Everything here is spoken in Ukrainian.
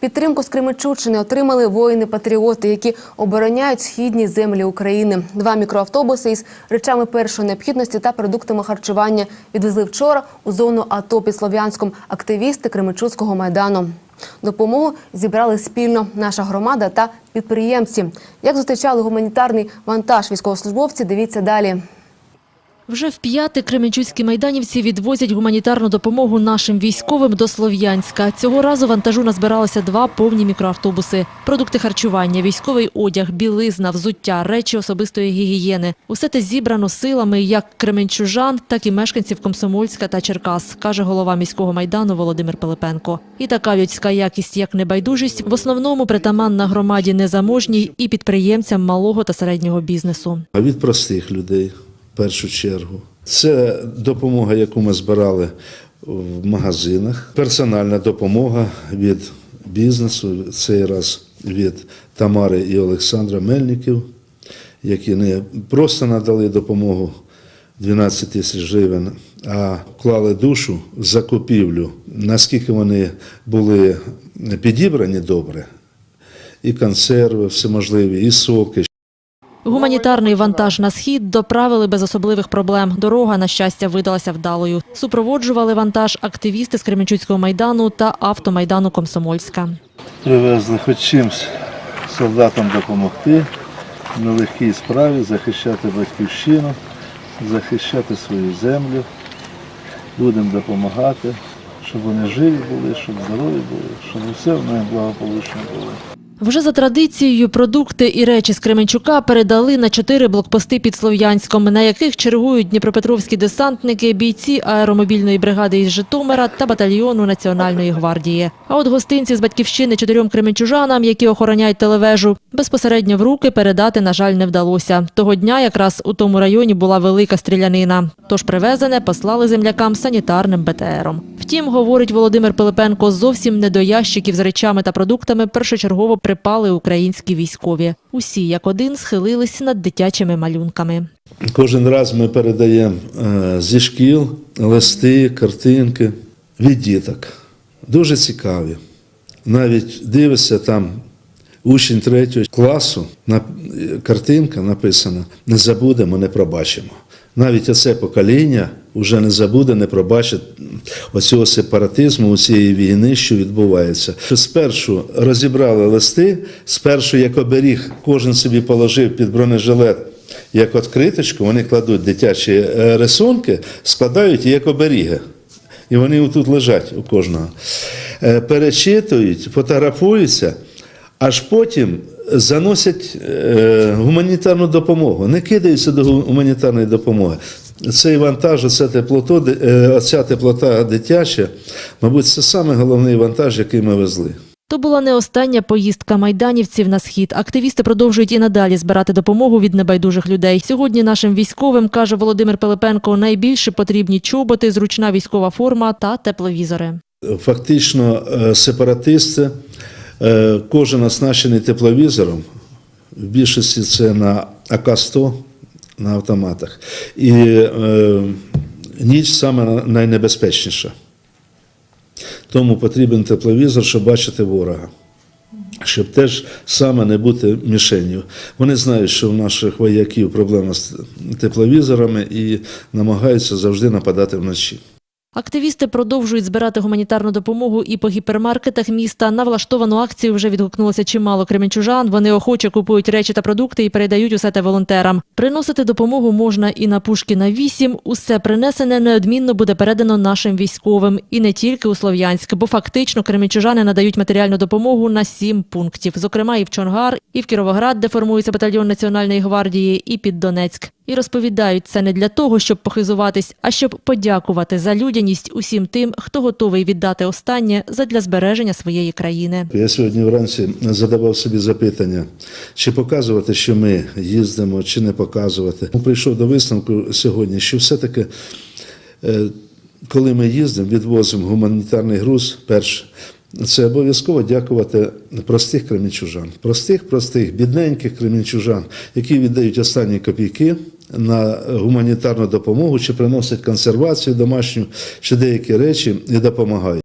Підтримку з Кременчуччини отримали воїни-патріоти, які обороняють східні землі України. Два мікроавтобуси із речами першої необхідності та продуктами харчування відвезли вчора у зону АТО під Слов'янськом активісти Кременчуцького майдану. Допомогу зібрали спільно наша громада та підприємці. Як зустрічали гуманітарний вантаж військовослужбовці, дивіться далі. Вже в п'яте кременчуцькі майданівці відвозять гуманітарну допомогу нашим військовим до Слов'янська. Цього разу вантажу назбиралося два повні мікроавтобуси. Продукти харчування, військовий одяг, білизна, взуття, речі особистої гігієни. Усе те зібрано силами як кременчужан, так і мешканців Комсомольська та Черкас, каже голова міського майдану Володимир Пилипенко. І така людська якість, як небайдужість, в основному притаманна громаді незаможній і підприємцям малого та середнього бізнесу. А від простих людей першу чергу. Це допомога, яку ми збирали в магазинах, персональна допомога від бізнесу, цей раз від Тамари і Олександра Мельників, які не просто надали допомогу 12 тисяч гривень, а вклали душу в закупівлю, наскільки вони були підібрані добре, і консерви всеможливі, і соки, Гуманітарний вантаж на схід доправили без особливих проблем. Дорога, на щастя, видалася вдалою. Супроводжували вантаж активісти з Кременчуцького майдану та автомайдану Комсомольська. привезли хоч чимось солдатам допомогти в нелегкій справі захищати батьківщину, захищати свою землю. Будемо допомагати, щоб вони живі були, щоб здорові були, щоб все в них благополучно було. Вже за традицією продукти і речі з Кременчука передали на чотири блокпости під Слов'янськом, на яких чергують дніпропетровські десантники, бійці аеромобільної бригади із Житомира та батальйону Національної гвардії. А от гостинці з батьківщини чотирьом кременчужанам, які охороняють телевежу, безпосередньо в руки передати, на жаль, не вдалося. Того дня якраз у тому районі була велика стрілянина. Тож привезене послали землякам санітарним БТРом. Втім, говорить Володимир Пилипенко, зовсім не до ящиків з речами та продуктами першочергово припали українські військові. Усі як один схилились над дитячими малюнками. Кожен раз ми передаємо е, зі шкіл листи, картинки від діток. Дуже цікаві. Навіть дивишся там учень третього класу, на, картинка написана Не забудемо, не пробачимо. Навіть оце покоління вже не забуде, не пробачить оцього сепаратизму, цієї війни, що відбувається. Спершу розібрали листи, спершу як оберіг, кожен собі положив під бронежилет як відкриточку, вони кладуть дитячі е, рисунки, складають як оберіги. І вони тут лежать у кожного. Е, Перечитують, фотографуються, аж потім заносять е, гуманітарну допомогу, не кидаються до гуманітарної допомоги. Цей вантаж, оця теплото, е, оця теплота дитяча, мабуть, це саме головний вантаж, який ми везли. То була не остання поїздка майданівців на схід. Активісти продовжують і надалі збирати допомогу від небайдужих людей. Сьогодні нашим військовим, каже Володимир Пилипенко, найбільше потрібні чоботи, зручна військова форма та тепловізори. Фактично, е, сепаратисти, кожен оснащений тепловізором, в більшості це на АК-100 на автоматах. І е, ніч саме найнебезпечніша. Тому потрібен тепловізор, щоб бачити ворога. Щоб теж саме не бути мішенню. Вони знають, що в наших вояків проблема з тепловізорами і намагаються завжди нападати вночі. Активісти продовжують збирати гуманітарну допомогу і по гіпермаркетах міста. На влаштовану акцію вже відгукнулося чимало кременчужан. Вони охоче купують речі та продукти і передають усе те волонтерам. Приносити допомогу можна і на Пушкіна 8. Усе принесене неодмінно буде передано нашим військовим. І не тільки у Слов'янськ, бо фактично кременчужани надають матеріальну допомогу на сім пунктів. Зокрема, і в Чонгар, і в Кіровоград, де формується батальйон Національної гвардії, і під Донецьк. І розповідають це не для того, щоб похизуватись, а щоб подякувати за людяність усім тим, хто готовий віддати останнє задля збереження своєї країни. Я сьогодні вранці задавав собі запитання, чи показувати, що ми їздимо, чи не показувати. Прийшов до висновку сьогодні, що все-таки, е, коли ми їздимо, відвозимо гуманітарний груз, перше, це обов'язково дякувати простих кремінчужан, простих, простих, бідненьких кремінчужан, які віддають останні копійки на гуманітарну допомогу, чи приносять консервацію домашню, чи деякі речі і допомагають.